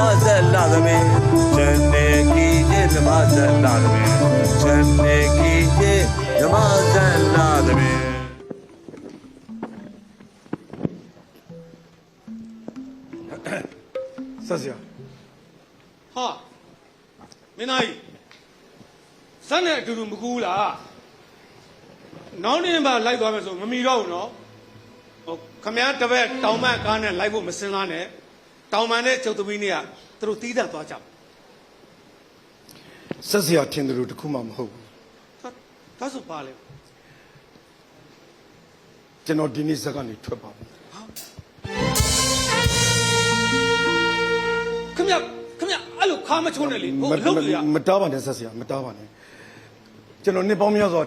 မဆက်လာသမီးဇန်နေကီရဲ့ဓမ္မဆက်လာသမီးဇန်နေကီရဲ့ဓမ္မဆက်လာသမီးဆက်စရာဟာမင်းသားကြီးဇက်နဲ့အတူတူမကူးလားနောက်နေ့မှလိုက်သွားမယ်ဆိုမမီတော့ဘူးနော်ဟိုခမည်းတစ်ပက်တောင်မကားနဲ့လိုက်ဖို့မစင်လားနဲ့ တောင်ပန်နဲ့ချုပ်သမီးနဲ့ကသူတို့တီးတတ်သွားကြဆက်စရာထင်တယ်လို့တခုမှမဟုတ်ဘူးဒါဆိုပါလေကျွန်တော်ဒီနေ့ဇက်ကနေထွက်ပါဘူးခင်ဗျခင်ဗျအဲ့လိုခါမချိုးနဲ့လေဟိုအလုပ်ကြီးကမတားပါနဲ့ဆက်စရာမတားပါနဲ့ကျွန်တော်နှစ်ပေါင်းများစွာ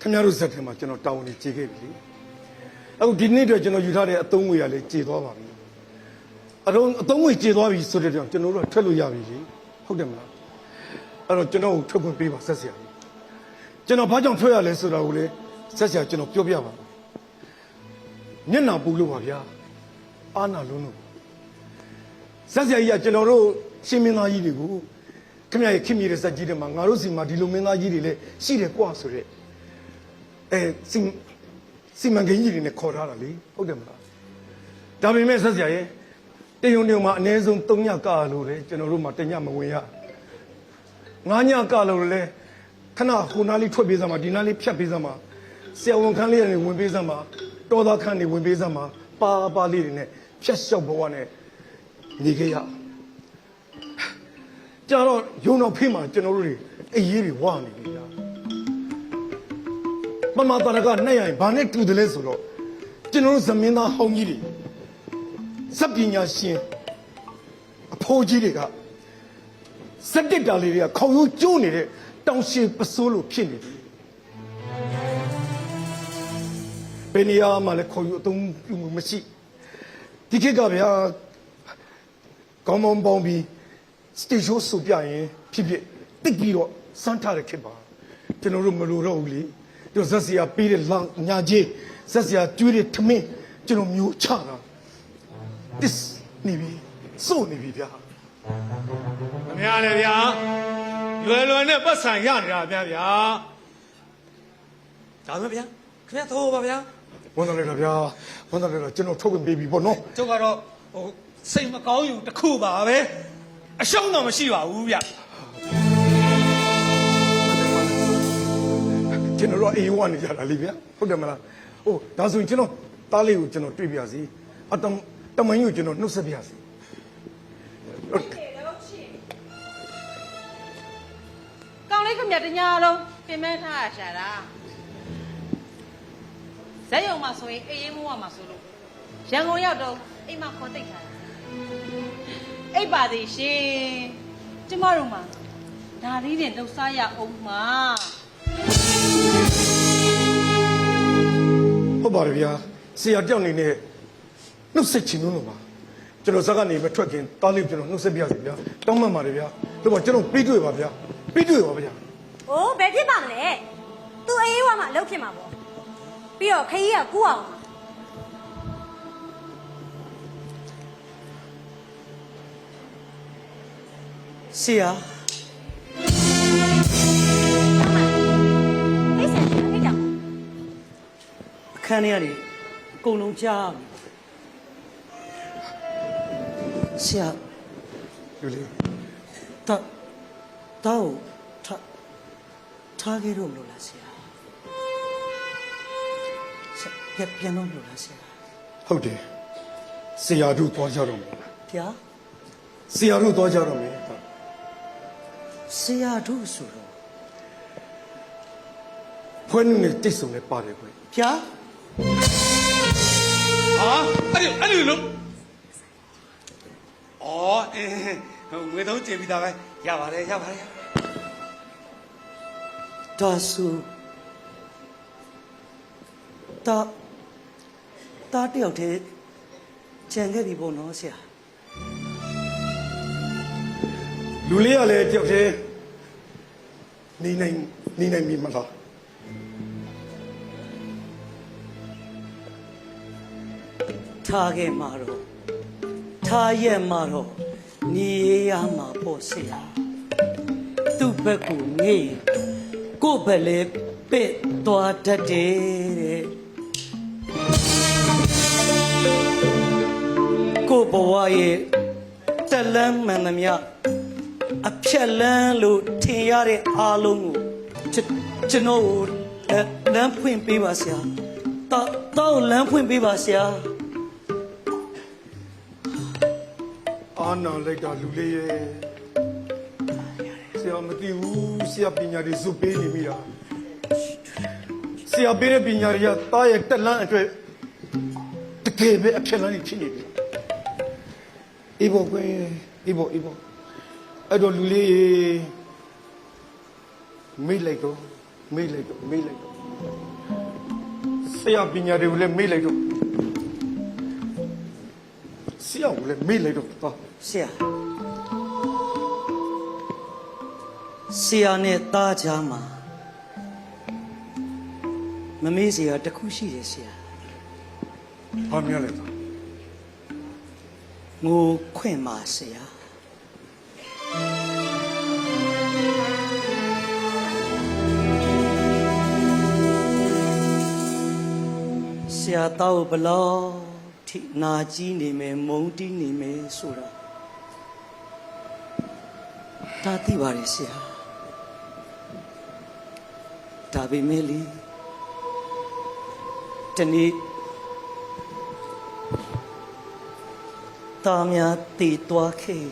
ခင်ဗျားတို့ဇက်ထဲမှာကျွန်တော်တာဝန်ကြီးခဲ့ပြီအခုဒီနေ့အတွက်ကျွန်တော်ယူထားတဲ့အသုံးငွေကလည်းကျေသွားပါပြီ အတော့အသုံးငွေကျေသွားပြီဆိုတဲ့ကြောင့်ကျွန်တော်တို့ကထွက်လို့ရပြီလေဟုတ်တယ်မလားအဲ့တော့ကျွန်တော်ကိုထွက်ခွင့်ပေးပါဆက်စရာကြီးကျွန်တော်ဘာကြောင့်ထွက်ရလဲဆိုတာကိုလေဆက်စရာကျွန်တော်ပြောပြပါမယ်မျက်နှာပူလို့ပါဗျာအာနာလုံးလို့ဆက်ဆရာကြီးကကျွန်တော်တို့ရှင်မင်းသားကြီးတွေကိုခင်ဗျားရဲ့ခင်မြေတဲ့စက်ကြီးတွေမှာငါတို့စီမှာဒီလိုမင်းသားကြီးတွေလည်းရှိတယ်ကွာဆိုရက်အဲစီစီမံကိန်းကြီးတွေနဲ့ခေါ်ထားတာလေဟုတ်တယ်မလားဒါပေမဲ့ဆက်ဆရာရဲ့ တယုံတယုံမှာအနည်းဆုံး3ညကလို့လေကျွန်တော်တို့မှာတညမဝင်ရ9ညကလို့လေခဏဟိုနားလေးထွက်ပေးစမ်းပါဒီနားလေးဖြတ်ပေးစမ်းပါဆရာဝန်ခန်းလေးတွေဝင်ပေးစမ်းပါတော်သားခန်းတွေဝင်ပေးစမ်းပါပါပါလေးတွေနဲ့ဖြတ်လျှောက်ဘဝနဲ့နေခဲ့ရကြတော့ယုံတော်ဖေးမှာကျွန်တော်တို့တွေအရေးတွေဝါနေပြီလားမမတာရကနဲ့ရင်ဘာနဲ့တူတယ်လဲဆိုတော့ကျွန်တော်တို့ဇမင်းသားဟောင်းကြီးတွေ စက်ပညာရှင်အဖိုးကြီးတွေကစက်တက်တာလေးတွေကခေါင်းရိုးကျိုးနေတဲ့တောင်ရှင်ပစိုးလို့ဖြစ်နေတယ်ဘယ်နေရာမှာလဲခေါင်းရိုးအသုံးပြုမှုမရှိဒီခေတ်ကဗျာကောင်းကောင်းပေါင်းပြီးစတေရှိုးဆူပြရင်ဖြစ်ဖြစ်တိတ်ပြီးတော့စမ်းထားတဲ့ခေတ်ပါကျွန်တော်တို့မလိုတော့ဘူးလေတို့ဇက်စရာပေးတဲ့လမ်းညာကြီးဇက်စရာကျွေးတဲ့ထမင်းကျွန်တော်မျိုးချတာ တစ်နေပြီစိုးနေပြီဗျာခမည်းလည်းဗျာလွယ်လွယ်နဲ့ပတ်စံရနေတာဗျာဗျာဒါမှဗျာခမည်းသိုးပါဗျာဝန်တော်လည်းဗျာဝန်တော်လည်းကျွန်တော်ထုတ်ပြန်ပေးပြီပေါ့နော်ကျုပ်ကတော့ဟိုစိတ်မကောင်းယူတစ်ခုပါပဲအရှုံးတော့မရှိပါဘူးဗျကျွန်တော်တို့အေးဝနေကြတာလေဗျာဟုတ်တယ်မလားဟိုဒါဆိုရင်ကျွန်တော်တားလေးကိုကျွန်တော်တွေ့ပြစီအတမ တမန်ကြီးကိုကျွန်တော်နှုတ်ဆက်ပြစီကောင်းလေးခမတညာလုံးပြင်မဲထားရရှာတာဇက်ယုံမှာဆိုရင်အေးရေးမိုးရမှာဆိုလို့ရန်ကုန်ရောက်တော့အိမ်မှာခေါ်တိတ်ထားတာအိပ်ပါသေးရှင်ကျမတို့မှာဒါလေးတွေလှုပ်ရှားရအောင်မှာဟုတ်ပါတယ်ဗျာဆရာကြောက်နေနဲ့ နှုတ်ဆက်ချင်လို့ပါကျွန်တော်ဇက်ကနေမထွက်ခင်တားလေးကိုကျွန်တော်နှုတ်ဆက်ပြစီဗျာတောင်းမှန်ပါတယ်ဗျာဒါပေမဲ့ကျွန်တော်ပြီးတွေ့ပါဗျာပြီးတွေ့ပါဗျာ။အိုးဘယ်ဖြစ်ပါမလဲ။ तू အေးဝါမှာအလုပ်ဖြစ်မှာပေါ့။ပြီးတော့ခကြီးကကူအောင်မှာဆရာ။အိတ်ဆန်ကြီးအိတ်တောင်အခန်းထဲကနေအကုန်လုံးကြားပြီ ဆရာလူလေးတာတောက်ထားထားခဲ့တော့မလို့လားဆရာဆရာပြန်ပြန်တော့မလို့လားဆရာဟုတ်တယ်ဆရာတို့သွားကြတော့မယ်ဗျာဆရာတို့သွားကြတော့မယ်ဆရာတို့ဆိုတော့ဖွဲ့နှုတ်နဲ့တိတ်ဆုံနဲ့ပါတယ်ကွယ်ဗျာဟာအဲ့ဒီအဲ့ဒီလို့ အော်အင်းဟိုငွေသုံးကျင်ပြီးသားပဲရပါတယ်ရပါတယ်ဒါဆိုတာတာတယောက်တည်းကြံခဲ့ပြီပေါ့နော်ဆရာလူလေးကလည်းကြောက်တယ်နေနိုင်နေနိုင်ပြီမလားထားခဲ့မှာတော့ ထားရက်မှတော့နေရမှာပေါ့ဆရာသူ့ဘက်ကိုငေးကိုယ့်ဘက်လည်းပစ်သွားတတ်တယ်တဲ့ကိုယ့်ဘဝရဲ့တက်လန်းမှန်သမျှအဖြက်လန်းလို့ထင်ရတဲ့အားလုံးကိုကျွန်ကျွန်တော်ကိုလမ်းလမ်းဖွင့်ပေးပါဆရာတော့တော့လမ်းဖွင့်ပေးပါဆရာ နာလိုက်တာလူလေးရဲ့ဆရာမသိဘူးဆရာပညာတွေစုပေးနေမိတာဆရာပေးတဲ့ပညာတွေကတားရဲ့တက်လန်းအတွက်တကယ်ပဲအဖြစ်လန်းနေဖြစ်နေပြီအေးဘောကွယ်အေးဘောအေးဘောအဲ့တော့လူလေးရေမေ့လိုက်တော့မေ့လိုက်တော့မေ့လိုက်တော့ဆရာပညာတွေကိုလည်းမေ့လိုက်တော့ ဆရာကိုလည်းမေ့လိုက်တော့သွားဆရာဆရာနဲ့တားကြမှာမမေးစရာတစ်ခုရှိတယ်ဆရာဘာများလဲငိုခွင့်ပါဆရာဆရာတော့ဘလို့ ထိနာကြီးနေမယ်မုန်းတီးနေမယ်ဆိုတာဒါသိပါတယ်ဆရာဒါပေမဲ့လေတနေ့တာများတည်သွားခဲ့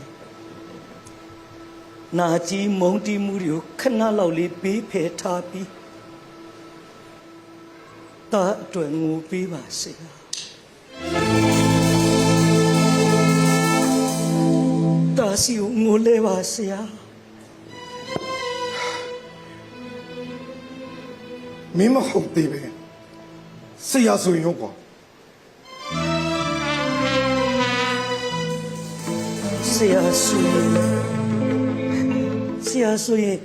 နာကြီးမုန်းတီးမှုတွေကိုခဏလောက်လေးပေးဖယ်ထားပြီးတာအတွက်ငိုပေးပါဆရာ တာစီကိုငိုလဲပါဆရာမင်းမဟုတ်သေးပဲဆရာဆိုရင်ရောကွာဆရာဆိုရင်ဆရာဆိုရင်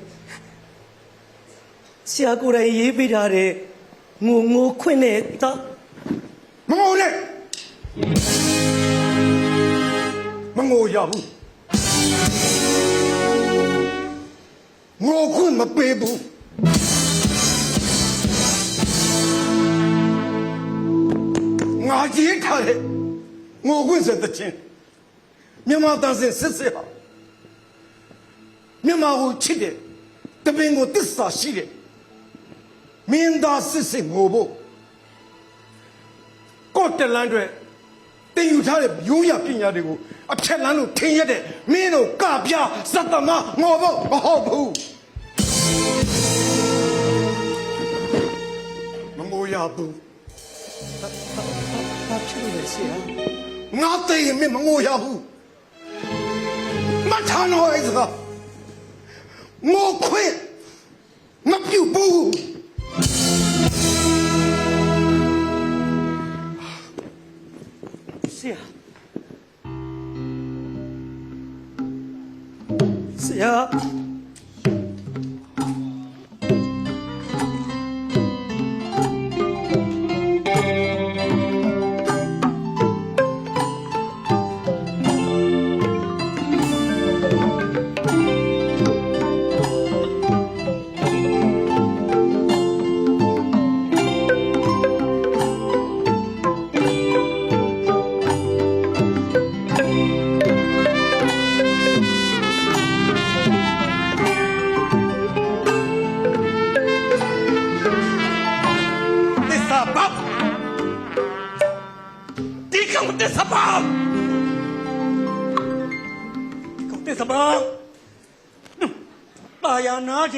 ဆရာကိုယ်တိုင်ရေးပေးထားတဲ့ငိုငိုခွင့်နဲ့တော့မငိုနဲ့မငိုရဘူး ငိုခွင့်မပေးဘူးငါကြီးထားတဲ့ငိုခွင့်ဆက်တဲ့ချင်းမြန်မာတန်စင်စစ်စစ်ဟာမြန်မာကိုချစ်တယ်တပင်ကိုတစ္ဆာရှိ တယ်မင်းသားစစ်စစ်ငိုဖို့ကော့တလန်းတွေတင်ယူထားတဲ့ရိုးရပညာတွေကိုအဖြက်လန်းလို့ထင်ရတဲ့မင်းတို့ကပြဇတ်သမားငေါ်ဖို့မဟုတ်ဘူးမငိုရဘူးဘာဖြစ်လို့လဲဆရာငါသိရင်မင်းမငိုရဘူးမထမ်းတော့အဲ့ဒါငိုခွင့်မပြုတ်ဘူး ဆရာ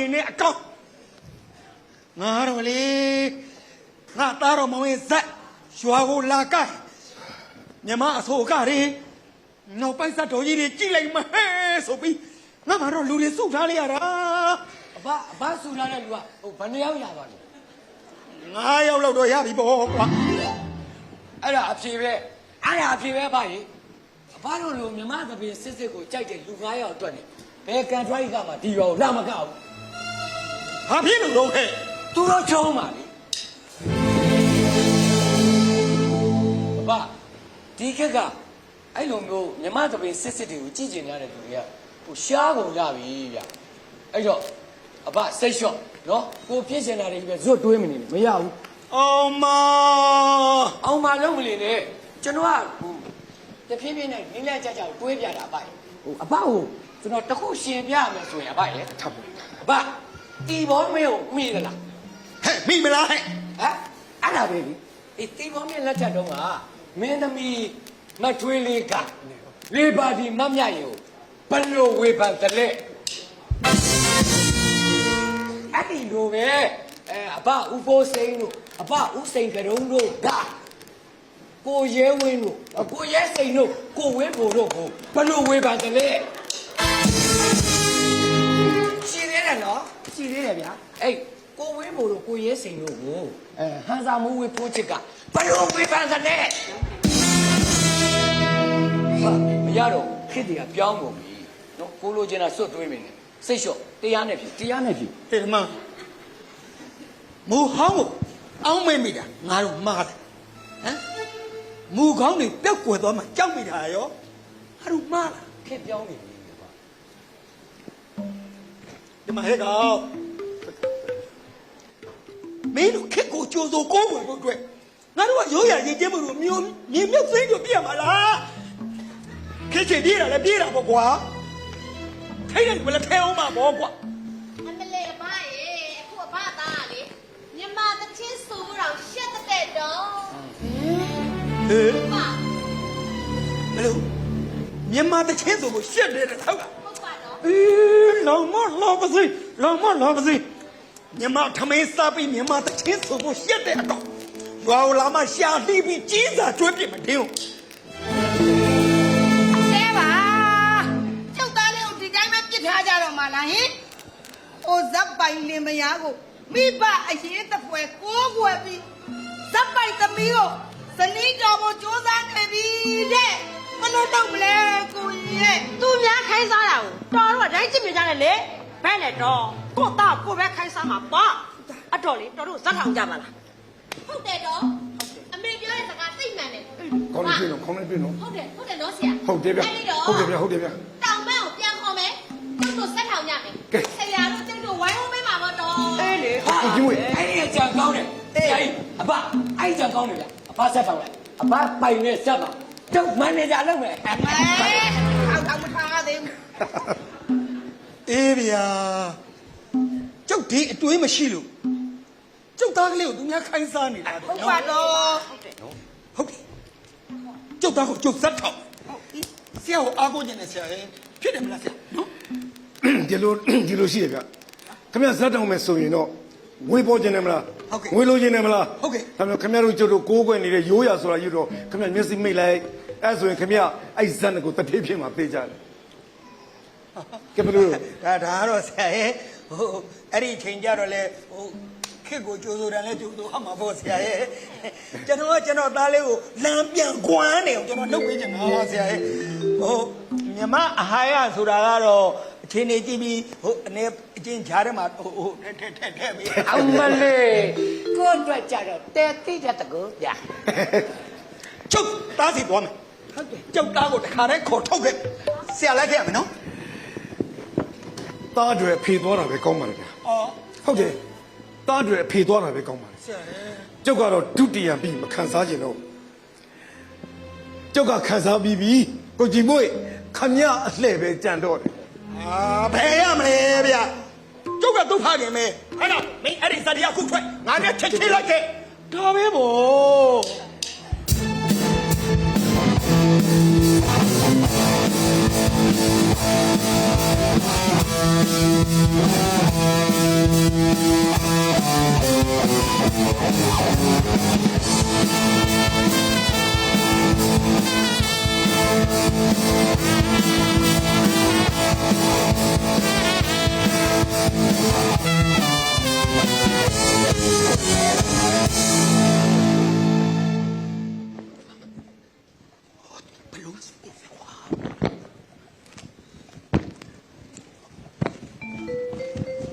ရနာခြင်းနဲ့အကောက်ငါတော့လေငါသားတော်မောင်ရဲ့ဇက်ရွာကိုလာကဲမြမအဆိုကတွေနောက်ပိုင်းစတော်ကြီးတွေကြိလိုက်မဟဲဆိုပြီးငါမှတော့လူတွေစုထားလိုက်ရတာအဘအဘဆူလာတဲ့လူကဟိုဘယ်နှယောက်ရပါလဲငါးယောက်လောက်တော့ရပြီပေါ့ကွာအဲ့ဒါအဖြေပဲအဲ့ဒါအဖြေပဲဗျာကြီးအဘတို့လူမြမသပင်စစ်စစ်ကိုကြိုက်တဲ့လူ9ယောက်အတွက်နေဘယ်ကန်ထရိုက်ကမှဒီရောလာမကောက်ဘူး ဘာဖြစ်လို့တော့ဟဲ့သူတို့ချုံးပါလေအဘဒီခက်ကအဲ့လိုမျိုးမြမသပင်စစ်စစ်တွေကိုကြည့်ကျင်ရတဲ့သူတွေကဟိုရှားကုန်ကြပြီဗျအဲ့တော့အဘစိတ်လျှော့နော်ကိုဖြစ်စင်တာတွေပဲဇွတ်တွေးမနေနဲ့မရဘူးအောင်မအောင်မလုံးမနေနဲ့ကျွန်တော်ကဟိုတဖြည်းဖြည်းနဲ့နင်းလဲကြကြတွေးပြတာအဘဟိုအဘကိုကျွန်တော်တခုရှင်ပြရမယ်ဆိုရင်အဘရဲ့ထပ်အဘ တီဘောမင်းကိုမိသလားဟဲ့မိမလားဟဲ့ဟမ်အဲ့ဒါပဲလေအေးတီဘောမင်းလက်ထက်တုန်းကမင်းသမီးမထွေးလေးကလေးပါတီမမြရင်ကိုဘယ်လိုဝေဖန်တယ်လဲအဲ့ဒီလိုပဲအဲအဘဦးဖိုးစိန်တို့အဘဦးစိန်ကရုံတို့ကကိုရဲဝင်းတို့ကိုရဲစိန်တို့ကိုဝင်းဘိုတို့ကိုဘယ်လိုဝေဖန်တယ်လဲရှိသေးတယ်နော် ရှိသေးတယ်ဗျာအေးကိုဝင်းဘိုတို့ကိုရဲစိန်တို့ကိုအဲဟန်စာမူဝေဖိုးချစ်ကဘယ်လိုဝေဖန်တယ်လဲဟာမရတော့ခေတ်တည်းကပြောင်းကုန်ပြီနော်ကိုလိုချင်တာစွတ်တွေးမနေစိတ်လျှော့တရားနဲ့ဖြစ်တရားနဲ့ဖြစ်ဟဲ့ဒီမှာမူဟောင်းကိုအောင်းမေးမိတာငါတို့မှားတယ်ဟမ်မူကောင်းတွေပျောက်ကွယ်သွားမှကြောက်မိတာရောငါတို့မှားလားခေတ်ပြောင်းနေပြီ ဒီမှာဟဲ့ကောင်မင်းတို့ခက်ကိုကြိုးစိုးကိုးဝင်ဖို့အတွက်ငါတို့ကရိုးရရင်ကျင်းမှုလို့မျိုးမြင်မြုပ်သိမ်းလို့ပြရမှာလားခက်ချင်ပြေးတာလည်းပြေးတာပေါ့ကွာထိုင်တယ်ဘယ်လဲထဲအောင်မှာပေါ့ကွာအမလေးအမရေအခုအဖသားကလေမြန်မာတချင်းဆိုတော့ရှက်တဲ့တော့ဟေးမဘယ်လိုမြန်မာတချင်းဆိုကိုရှက်တယ်တဲ့ထောက်ကဟုတ်ပါတော့ အေးလောင်မလောင်ပါစေလောင်မလောင်ပါစေမြန်မာထမင်းစားပြီးမြန်မာတချင်းဆိုကိုရှက်တဲ့အတော့ရွာလာမှရှာလှီးပြီးကြီးစာကျွေးပြစ်မထင်းဘူးဆဲပါကျုပ်သားလေးကိုဒီတိုင်းပဲပြစ်ထားကြတော့မှလားဟင်အိုဇက်ပိုင်လင်မယားကိုမိဘအရေးတပွဲကိုးကွယ်ပြီးဇက်ပိုင်သမီးကိုဇနီးတော်ကိုစူးစမ်းနေပြီတဲ့ မလို့တော့မလဲကိုကြီးရဲ့သူများခိုင်းစားတာကိုတော်တော့တိုင်းကြည့်မြင်ကြတယ်လေဘဲနဲ့တော့ကို့သားကိုပဲခိုင်းစားမှာပေါ့အတော်လေတော်တို့ဇက်ထောင်ကြပါလားဟုတ်တယ်တော့အမေပြောတဲ့စကားသိမှန်တယ်ခေါင်းလေးတွေ့နော်ခေါင်းလေးတွေ့နော်ဟုတ်တယ်ဟုတ်တယ်နော်ဆရာဟုတ်တယ်ဗျအဲ့ဒီတော့ဟုတ်တယ်ဗျဟုတ်တယ်ဗျတောင်ပန်းကိုပြန်ခေါ်မယ်ကျုပ်တို့ဆက်ထောင်ရမယ်ကဲဆရာတို့ကျုပ်တို့ဝိုင်းဝန်းပေးပါတော့တော်အေးလေဟာအဲ့ဒီကြံကောင်းတယ်ဆရာကြီးအဘအဲ့ဒီကြံကောင်းတယ်ဗျအဘဆက်ပါလိုက်အဘပိုင်နဲ့ဆက်ပါ ကျုပ်မန်နေဂျာလုပ်မယ်အမဲထောက်ထောက်မထားသေးဘူးအေးဗျာကျုပ်ဒီအတွေးမရှိလို့ကျုပ်သားကလေးကိုသူများခိုင်းစားနေတာဟုတ်ပါတော့ဟုတ်တယ်ကျုပ်သားကိုကျုပ်ဇက်ထောက်ဆရာကိုအားကိုးနေတယ်ဆရာဟဲ့ဖြစ်တယ်မလားဆရာနော်ဒီလိုဒီလိုရှိရဗျခင်ဗျဇက်တောင်မယ်ဆိုရင်တော့ငွေပေါ်ခြင်းတယ်မလား ဟုတ်ကဲ့ငွေလိုခြင်းတယ်မလားဟုတ်ကဲ့ ဒါမျိုးခင်ဗျတို့ကျုပ်တို့ကိုးကွယ်နေတဲ့ရိုးရာဆိုတာယူတော့ခင်ဗျမျက်စိမိတ်လိုက်အဲဆိုရင်ခင်ဗျအဲ့ဇက်ကိုတတိဖြစ်မှာသိကြတယ်ကဲဘယ်လိုလဲဒါဒါကတော့ဆရာရဲ့ဟိုအဲ့ဒီချိန်ကြတော့လေဟိုခက်ကိုကြိုးစိုးတယ်လဲကြိုးစိုးဟာမှာပေါ့ဆရာရဲ့ကျွန်တော်ကကျွန်တော်သားလေးကိုလမ်းပြန်ကွမ်းနေအောင်ကျွန်တော်လုပ်ပေးချင်တာဆရာရဲ့ဟိုမြမအဟာရဆိုတာကတော့ အချိန်နေကြည့်ပြီးဟိုအနေအချင်းကြားထဲမှာဟိုဟိုထက်ထက်ထက်ထက်ပြီးအောင်မလေးကိုအတွက်ကြတော့တဲတိတဲ့တကူဗျာချုပ်သားစီသွားမယ်ဟုတ်တယ်ကျုပ်သားကိုတခါတည်းခေါ်ထုတ်ခဲ့ဆရာလိုက်ခဲ့ရမယ်နော်တားတွေဖေသွားတာပဲကောင်းပါလေဗျာအော်ဟုတ်တယ်တားတွေဖေသွားတာပဲကောင်းပါလေဆရာရဲ့ကျုပ်ကတော့ဒုတိယပြီးမခံစားကျင်တော့ကျုပ်ကခံစားပြီးပြီကိုကြည်မွေ့ခမရအလှဲ့ပဲကြံတော့တယ် အာဘယ်ရမလဲဗျာကျုပ်ကဒုက္ခခင်မဲအဲ့တော့မင်းအဲ့ဒီစတရားခုထွက်ငါနဲ့ချက်ချင်းလိုက်ခဲ့ဒါပဲဗော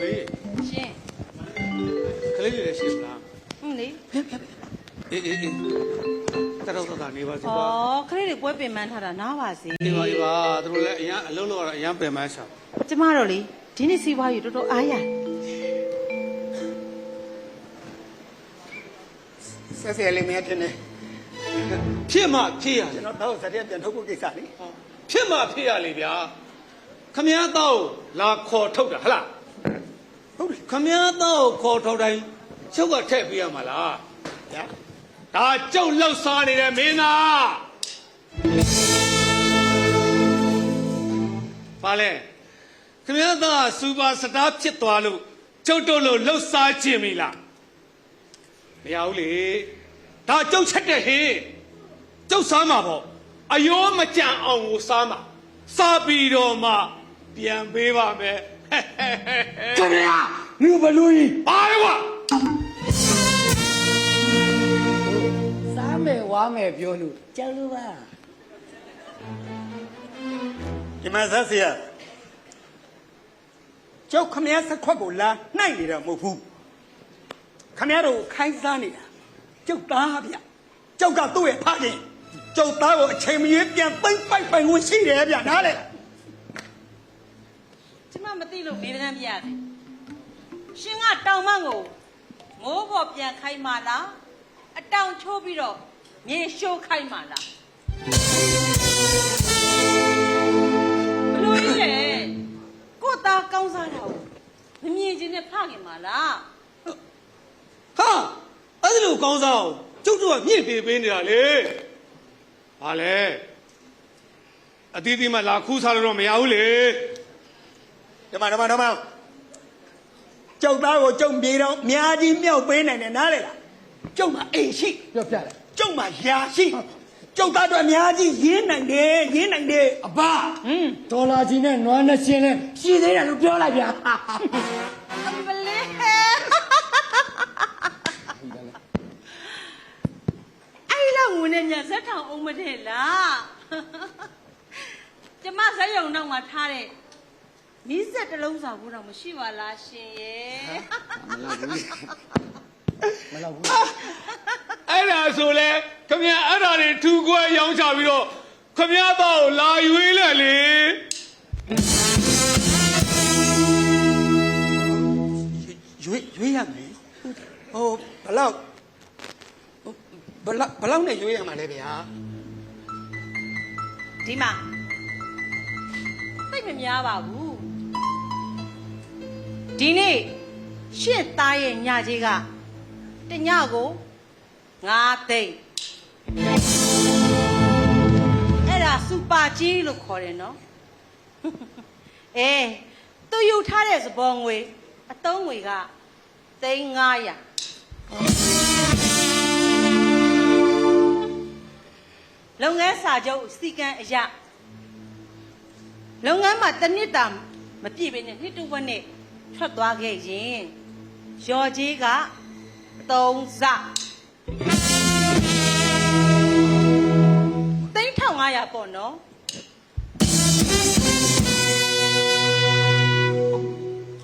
မေးရှင်ကလေး တွေလည်းရှိမလားဟုတ်လေအေးအေးအေးတတော်တော်နေပါစေဩပါခလေးတွေပွဲပင်ပန်းထားတာနားပါစေဒီပါဒီပါသူတို့လည်းအရန်အလုံးလောက်ရအရန်ပင်ပန်းရှာကျမတို့လေဒီနေ့စီးပွားရေးတော်တော်အားရဆက်ဆက်လေးမင်းတင်နေဖြစ်မှဖြစ်ရလေကျွန်တော်တော့ဇက်ရက်ပြန်ထုတ်ဖို့ကိစ္စလေဖြစ်မှဖြစ်ရလေဗျာခမည်းတော်လာခေါ်ထုတ်တာဟလားဟုတ်တယ်ခမည်းတော်ခေါ်ထုတ်တိုင်းချုပ်ကထည့်ပေးရမှာလားဗျာဒါကျုပ်လောက်စားနေတဲ့မင်းသား ပါလေခမည်းတော်စူပါစတားဖြစ်သွားလို့ကျုပ်တို့လို့လှုပ်စားခြင်းမီလားမရဘူးလေဒါကျုပ်ချက်တဲ့ဟင်းကျုပ်စားမှာပေါ့အယောမကြံအောင်ကိုစားမှာစားပြီးတော့မှပြန်ပေးပါမယ်ခင်ဗျာမြို့ဘလူကြီးပါလေကွာစားမယ်ဝါမယ်ပြောလို့ကြောက်လို့ပါ ဒီမှာဆက်စီရကျောက်ခမည်းစခွက်ကိုလာနှိုက်နေတာမဟုတ်ဘူးခမည်းတို့ခိုင်းစားနေတာကျောက်သားဗျကျောက်ကသူ့ရဲ့ဖခင်ကျောက်သားကိုအချိန်မရွေးပြန်သိမ့်ပိုက်ပိုင်ဝင်ရှိတယ်ဗျနားလေကျမမသိလို့မေးတဲ့မ်းပြရတယ်ရှင်ကတောင်မန့်ကိုမိုးပေါ်ပြန်ခိုင်းမှလားအတောင်ချိုးပြီးတော့မြေရှိုးခိုင်းမှလား သားကောင်းစားတာကိုမမြင်ချင်းနဲ့ဖခင်မှလားဟာအဲ့ဒီလိုကောင်းစားအောင်ကျုပ်တို့ကမြင့်ပေးပေးနေတာလေဟာလေအတီးတီးမှလာခူးစားလို့တော့မရဘူးလေဒီမှာဒီမှာဒီမှာကျောက်သားကိုကျုံပြေတော့အများကြီးမြောက်ပေးနိုင်တယ်နားလေလားကျုံမှာအိမ်ရှိပြောပြတယ်ကျုံမှာယာရှိ ကျုပ်သားတို့အများကြီးရင်းနိုင်တယ်ရင်းနိုင်တယ်အဘဒေါ်လာကြီးနဲ့နွားနဲ့ရှင်နဲ့ရှိသေးတယ်လို့ပြောလိုက်ဗျာအမလေးအဲ့လောက်ငွေနဲ့ညာဇက်ထောင်အောင်မတဲ့လားကျမဇက်ရုံတော့မှထားတဲ့နီးစက်တစ်လုံးစာဘူးတော့မရှိပါလားရှင်ရဲ့အဲ့ဒါဆိုလေခမရအဲ့ဒါတွေထူခွဲရောင်းချပြီးတော့ ခမရတော့လာရွေးလဲလေရွေးရွေးရမယ်ဟိုဘလောက်ဟိုဘလောက်ဘလောက်နဲ့ရွေးရမှာလဲဗျာဒီမှာသိပ်မများပါဘူးဒီနေ့ရှင့်သားရဲ့ညကြီးကတညကို9သိန်းအဲ့ဒါ စူပါကြီးလို့ခေါ်တယ်နော်အေးသူယူထားတဲ့စပေါ်ငွေအတုံးငွေကသိန်း900လုပ်ငန်းစာချုပ်စီကံအရာလုပ်ငန်းမှာတစ်နှစ်တာမပြည့်ဘဲနဲ့နှစ်တစ်ဝက်နဲ့ထွက်သွားခဲ့ရင်ရော်ကြီးက3စ 1500ပေါ့နော်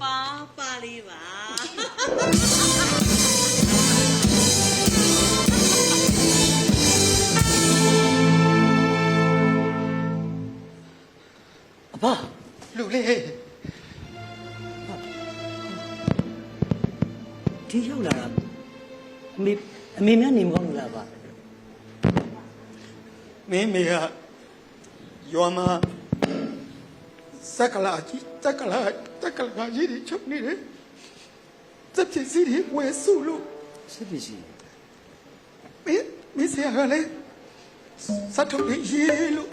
ပါပါလေးပါအဘလူလေးဒီရောက်လာတာအမေအမေများနေမကောင်းလို့လားဗျာ မင်းမေကယောမစက်ကလာကြီးစက်ကလာစက်ကလာကြီးတွေချုပ်နေတယ်စက်ဖြစ်စီတွေဝယ်စုလို့စစ်ဖြစ်ရှိမင်းမင်းဆရာကလည်းစတ်ထုတ်လေးရေးလို့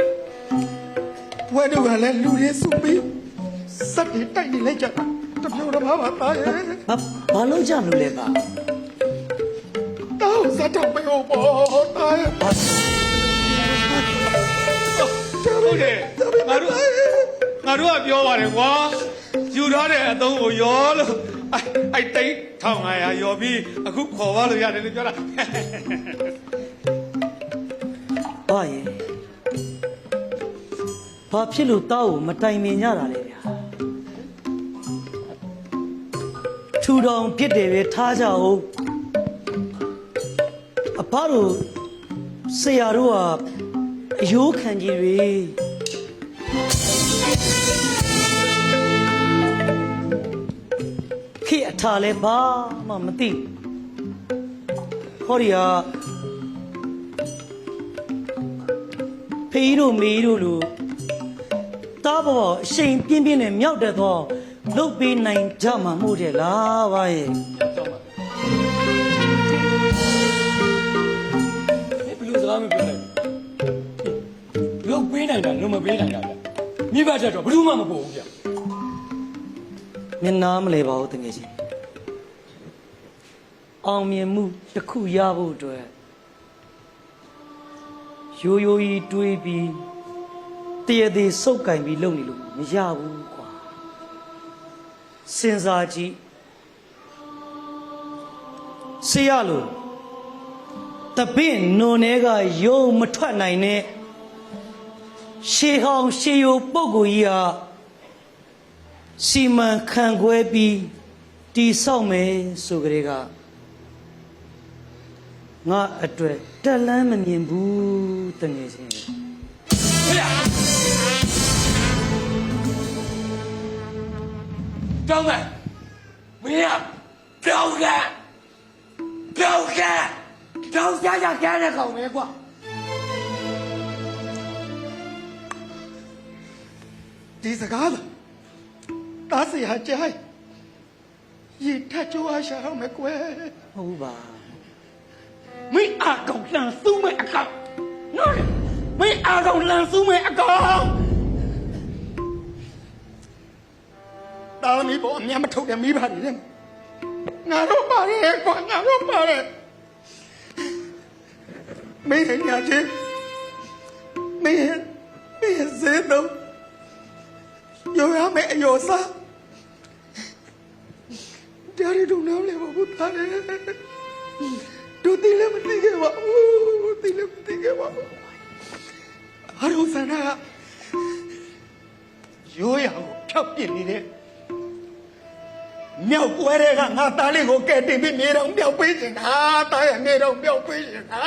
ဝဲတော့ကလည်းလူတွေစုပြီးစက်တွေတိုက်နေလိုက်ကြတာတပြောတော့ဘာပါသားရဲ့ဘာဘာလို့ကြမလို့လဲဗျာတောင်းစတ်ထုတ်ပေးဖို့ပေါ့သားရဲ့ ဟုတ်တယ်ငါတို့ငါတို့ကပြောပါတယ်ကွာယူထားတဲ့အသုံးကိုရောလို့အဲ့အဲ့တိတ်1500ရောပြီးအခုခေါ်ပါလို့ရတယ်လို့ပြောတာဘာရဲ့ဘာဖြစ်လို့တောက်ကိုမတိုင်ပင်ကြတာလဲဗျာထူတော်ဖြစ်တယ်ပဲထားကြအောင်အဘတို့ဆရာတို့က အယိုးခံကြီးတွေခေတ်အထာလဲဘာမှမသိဟောဒီဟာဖေးတို့မေးတို့လူတားဘောအရှိန်ပြင်းပြင်းနဲ့မြောက်တဲ့သောလုတ်ပေးနိုင်ကြမှာမို့တဲ့လားဘာ နိုင်တာလုံးမပေးနိုင်တာဗျမိဘချက်တော့ဘယ်သူမှမပို့ဘူးဗျမျက်နာမလဲပါဘူးတကယ်ချင်းအောင်မြင်မှုတစ်ခုရဖို့အတွက်ရိုးရိုးကြီးတွေးပြီးတရသေးစုပ်ကင်ပြီးလုပ်နေလို့မရဘူးကွာစဉ်းစားကြည့်ဆရာလို့တပည့်နုံထဲကယုံမထွက်နိုင်တဲ့ ရှေးဟောင်းရှေးရိုးပုဂ္ဂိုလ်ကြီးဟာစီမံခန့်ခွဲပြီးတိဆောက်မယ်ဆိုကြတဲ့ကငါအတွက်တက်လန်းမမြင်ဘူးတငယ်ချင်းတောင်းမယ်မင်းကပြောင်းကပြောင်းကတောင်းကြကြကြတဲ့ကောင်ပဲကွာ ဒီစကားလားတားစီဟာကြိုင်ရေထကြွားရှာတော့မယ်ကွယ်ဟုတ်ပါမင်းအာကောင်လန်စုမဲ့အကောင်နော်လေမင်းအာကောင်လန်စုမဲ့အကောင်တာမီပေါ်အမြတ်မထုတ်တဲ့မိဘတွေလေငါတို့ပါတယ်ကွာငါတို့ပါတယ်မင်းညာချင်းမင်းမင်းစေတော့ ယောရမယ်အယောစားတရားတွေတော့နားလဲပါဘူးသားတယ်တို့တိလည်းမသိခဲ့ပါဘူးတိလည်းမသိခဲ့ပါဘူးအရုံးစနာရိုးရကိုဖြောက်ပြစ်နေတဲ့မြောက်ကွဲတဲ့ကငါသားလေးကိုကဲတင်ပြီးမြေတော်မြောက်ပေးချင်တာတားရဲ့မြေတော်မြောက်ပေးချင်တာ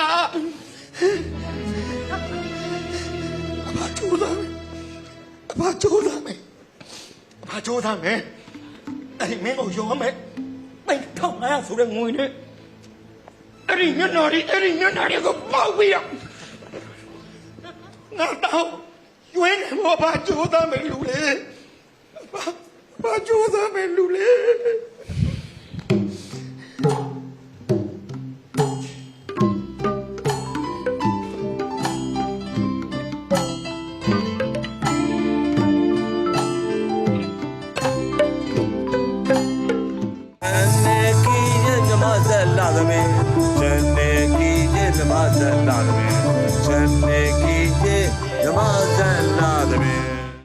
အဘချိုးသားမယ်အဘချိုးသားမယ် အဘချိုးသားမယ်အဲ့ဒီမင်းကိုရောမယ်ပိတ်ထောက်လာဆိုတဲ့ငွေနဲ့အဲ့ဒီညနာရီအဲ့ဒီညနာရီကိုပေါက်ပြီးရငါတော့ကျွင်းနေမောဘာကြိုးသားမယ်လူလေဘာဘာကြိုးသားမယ်လူလေ